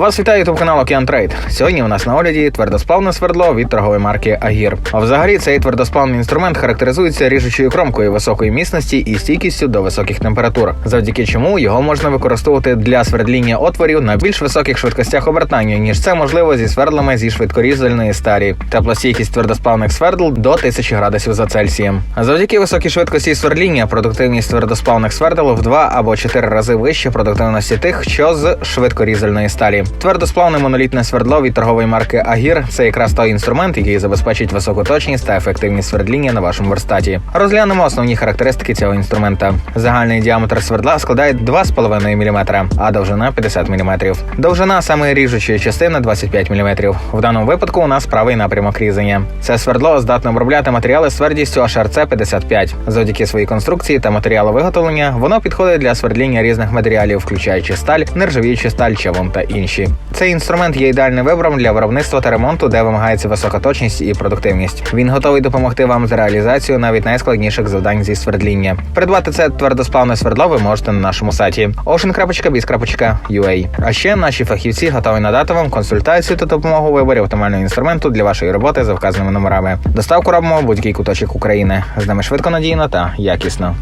Вас вітає ютуб канал Океан Трейд. Сьогодні у нас на огляді твердосплавне свердло від торгової марки Агір. А взагалі цей твердосплавний інструмент характеризується ріжучою кромкою високої міцності і стійкістю до високих температур, завдяки чому його можна використовувати для свердління отворів на більш високих швидкостях обертання, ніж це можливо зі свердлами зі швидкорізальної старі. Теплостійкість твердосплавних свердл до 1000 градусів за Цельсієм. А завдяки високій швидкості сверління продуктивність твердосплавних свердл в два або чотири рази вище продуктивності тих, що з швидкорізальної сталі. Твердосплавне монолітне свердло від торгової марки Агір це якраз той інструмент, який забезпечить високу точність та ефективність свердління на вашому верстаті. Розглянемо основні характеристики цього інструмента. Загальний діаметр свердла складає 2,5 мм, а довжина 50 мм. Довжина саме ріжучої частини 25 мм. В даному випадку у нас правий напрямок різання. Це свердло здатне обробляти матеріали з твердістю HRC 55. Завдяки своїй конструкції та матеріалу виготовлення воно підходить для свердління різних матеріалів, включаючи сталь, нержавіючу сталь, чавун та інші. Цей інструмент є ідеальним вибором для виробництва та ремонту, де вимагається висока точність і продуктивність. Він готовий допомогти вам з реалізацією навіть найскладніших завдань зі свердління. Придбати це твердосплавне свердло ви можете на нашому сайті ocean.biz.ua. А ще наші фахівці готові надати вам консультацію та допомогу виборі оптимального інструменту для вашої роботи за вказаними номерами. Доставку робимо в будь-який куточок України. З нами швидко, надійно та якісно.